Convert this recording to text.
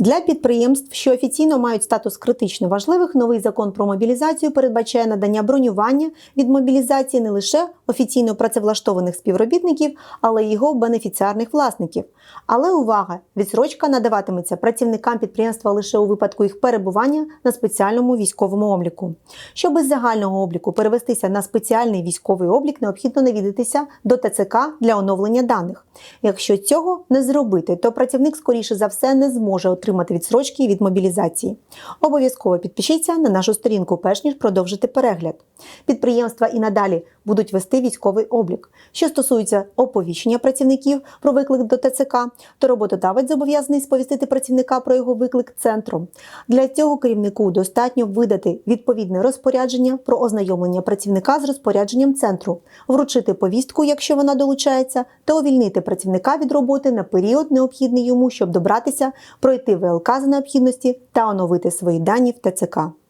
Для підприємств, що офіційно мають статус критично важливих, новий закон про мобілізацію передбачає надання бронювання від мобілізації не лише офіційно працевлаштованих співробітників, але й його бенефіціарних власників. Але увага! Відсрочка надаватиметься працівникам підприємства лише у випадку їх перебування на спеціальному військовому обліку. Щоб із загального обліку перевестися на спеціальний військовий облік, необхідно навідатися до ТЦК для оновлення даних. Якщо цього не зробити, то працівник, скоріше за все, не зможе отримати відсрочки від мобілізації. Обов'язково підпишіться на нашу сторінку, перш ніж продовжити перегляд. Підприємства і надалі будуть вести військовий облік. Що стосується оповіщення працівників про виклик до ТЦК, то роботодавець зобов'язаний сповістити працівника про його виклик центру. Для цього керівнику достатньо видати відповідне розпорядження про ознайомлення працівника з розпорядженням центру, вручити повістку, якщо вона долучається, та увільнити працівника від роботи на період, необхідний йому, щоб добратися, пройти ВЛК за необхідності та оновити свої дані в ТЦК.